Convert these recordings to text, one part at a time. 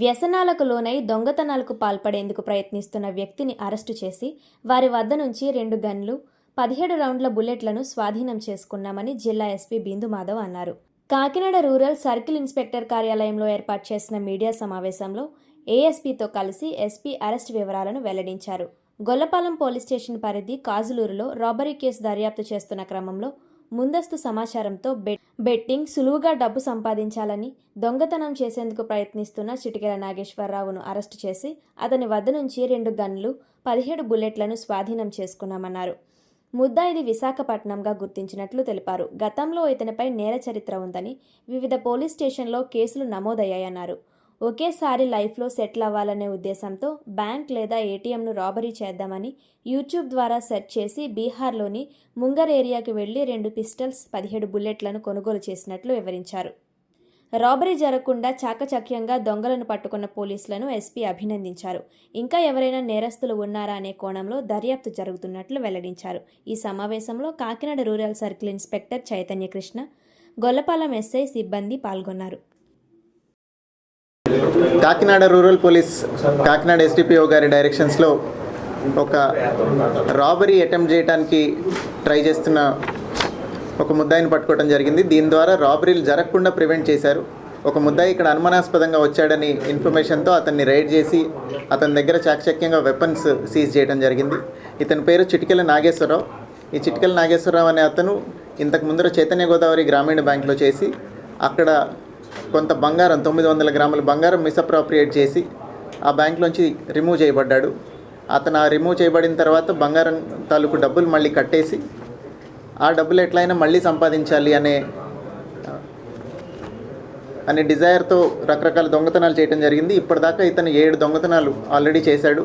వ్యసనాలకు లోనై దొంగతనాలకు పాల్పడేందుకు ప్రయత్నిస్తున్న వ్యక్తిని అరెస్టు చేసి వారి వద్ద నుంచి రెండు గన్లు పదిహేడు రౌండ్ల బుల్లెట్లను స్వాధీనం చేసుకున్నామని జిల్లా ఎస్పీ బిందు మాధవ్ అన్నారు. కాకినాడ రూరల్ సర్కిల్ ఇన్స్పెక్టర్ కార్యాలయంలో ఏర్పాటు చేసిన మీడియా సమావేశంలో ఏఎస్పీతో కలిసి ఎస్పీ అరెస్ట్ వివరాలను వెల్లడించారు. గొల్లపాలెం పోలీస్ స్టేషన్ పరిధి కాజులూరులో రాబరీ కేసు దర్యాప్తు చేస్తున్న క్రమంలో ముందస్తు సమాచారంతో బెట్ బెట్టింగ్ సులువుగా డబ్బు సంపాదించాలని దొంగతనం చేసేందుకు ప్రయత్నిస్తున్న చిటికెల నాగేశ్వరరావును అరెస్టు చేసి అతని వద్ద నుంచి రెండు గన్లు పదిహేడు బుల్లెట్లను స్వాధీనం చేసుకున్నామన్నారు. ముద్దాయిది విశాఖపట్నంగా గుర్తించినట్లు తెలిపారు. గతంలో ఇతనిపై నేర చరిత్ర ఉందని వివిధ పోలీస్ స్టేషన్లో కేసులు నమోదయ్యాయన్నారు. ఒకేసారి లైఫ్లో సెటిల్ అవ్వాలనే ఉద్దేశంతో బ్యాంక్ లేదా ఏటీఎంను రాబరీ చేద్దామని యూట్యూబ్ ద్వారా సెర్చ్ చేసి బీహార్లోని ముంగర్ ఏరియాకి వెళ్ళి రెండు పిస్టల్స్ పదిహేడు బుల్లెట్లను కొనుగోలు చేసినట్లు వివరించారు. రాబరీ జరగకుండా చాకచక్యంగా దొంగలను పట్టుకున్న పోలీసులను ఎస్పీ అభినందించారు. ఇంకా ఎవరైనా నేరస్తులు ఉన్నారా అనే కోణంలో దర్యాప్తు జరుగుతున్నట్లు వెల్లడించారు. ఈ సమావేశంలో Kakinada rural circle inspector Chaitanyakrishna Gollapalem SI సిబ్బంది పాల్గొన్నారు. Kakinada rural police Kakinada SDPO గారి డైరెక్షన్స్లో ఒక రాబరీ అటెంప్ట్ చేయడానికి ట్రై చేస్తున్న ఒక ముద్దాయిని పట్టుకోవడం జరిగింది. దీని ద్వారా రాబరీలు జరగకుండా ప్రివెంట్ చేశారు. ఒక ముద్దాయి ఇక్కడ అనుమానాస్పదంగా వచ్చాడని ఇన్ఫర్మేషన్తో అతన్ని రైడ్ చేసి అతని దగ్గర చాకచక్యంగా వెపన్స్ సీజ్ చేయడం జరిగింది. ఇతని పేరు చిటికెల నాగేశ్వరరావు. ఈ చిటికెల నాగేశ్వరరావు అనే అతను ఇంతకు ముందర చైతన్య గోదావరి గ్రామీణ బ్యాంక్లో చేసి అక్కడ కొంత బంగారం తొమ్మిది వందల గ్రాముల బంగారం మిస్అప్రాప్రియేట్ చేసి ఆ బ్యాంక్లోంచి రిమూవ్ చేయబడ్డాడు. అతను ఆ రిమూవ్ చేయబడిన తర్వాత బంగారం తాలూకు డబ్బులు మళ్ళీ కట్టేసి ఆ డబ్బులు ఎట్లయినా మళ్ళీ సంపాదించాలి అనే అనే డిజైర్తో రకరకాల దొంగతనాలు చేయడం జరిగింది. ఇప్పటిదాకా ఇతను ఏడు దొంగతనాలు ఆల్రెడీ చేశాడు.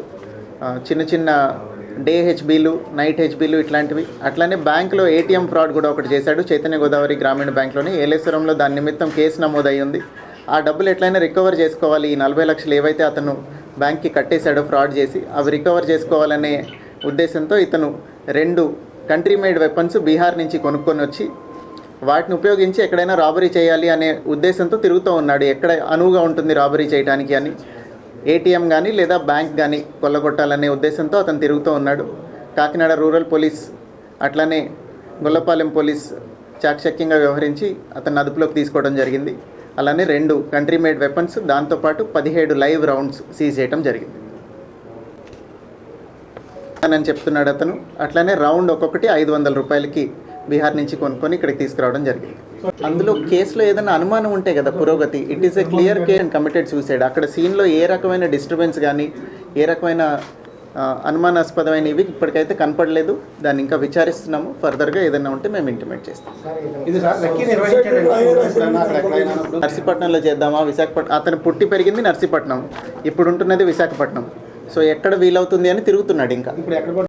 చిన్న చిన్న డే హెచ్బీలు నైట్ హెచ్బీలు ఇట్లాంటివి. అట్లానే బ్యాంకులో ఏటీఎం ఫ్రాడ్ కూడా ఒకటి చేశాడు. చైతన్య గోదావరి గ్రామీణ బ్యాంక్లోని ఏలేశ్వరంలో దాని నిమిత్తం కేసు నమోదయ్యి ఉంది ఆ డబ్బులు ఎట్లయినా రికవర్ చేసుకోవాలి. ఈ నలభై లక్షలు ఏవైతే అతను బ్యాంక్కి కట్టేశాడో ఫ్రాడ్ చేసి అవి రికవర్ చేసుకోవాలనే ఉద్దేశంతో ఇతను రెండు కంట్రీ మేడ్ వెపన్స్ బీహార్ నుంచి కొనుక్కొని వచ్చి వాటిని ఉపయోగించి ఎక్కడైనా రాబరీ చేయాలి అనే ఉద్దేశంతో తిరుగుతూ ఉన్నాడు. ఎక్కడ అనువుగా ఉంటుంది రాబరీ చేయడానికి అని. ఏటీఎం కానీ లేదా బ్యాంక్ కానీ కొల్లగొట్టాలనే ఉద్దేశంతో అతను తిరుగుతూ ఉన్నాడు. కాకినాడ రూరల్ పోలీస్ అట్లనే గొల్లపాలెం పోలీస్ చాకచక్యంగా వ్యవహరించి అతన్ని అదుపులోకి తీసుకోవడం జరిగింది. అలానే రెండు కంట్రీ మేడ్ వెపన్స్ దాంతోపాటు పదిహేడు లైవ్ రౌండ్స్ సీజ్ చేయడం జరిగింది. అని చెప్తున్నాడు అతను. అట్లనే రౌండ్ ఒక్కొక్కటి ఐదు వందల రూపాయలకి బీహార్ నుంచి కొనుక్కొని ఇక్కడికి తీసుకురావడం జరిగింది. అందులో కేసులో ఏదైనా అనుమానం ఉంటే కదా పురోగతి it is a clear care and committed suicide అక్కడ సీన్లో ఏ రకమైన డిస్టర్బెన్స్ కానీ ఏ రకమైన ఆ, అనుమానాస్పదమైనవి ఇప్పటికైతే కనపడలేదు. దాన్ని ఇంకా విచారిస్తున్నాము. ఫర్దర్గా ఏదైనా ఉంటే మేము ఇంటిమేట్ చేస్తాం. నర్సీపట్నంలో చేద్దామా? విశాఖపట్నం అతను పుట్టి పెరిగింది నర్సీపట్నం. ఇప్పుడు ఉంటున్నది విశాఖపట్నం. సో ఎక్కడ వీలవుతుంది అని తిరుగుతున్నాడు ఇంకా.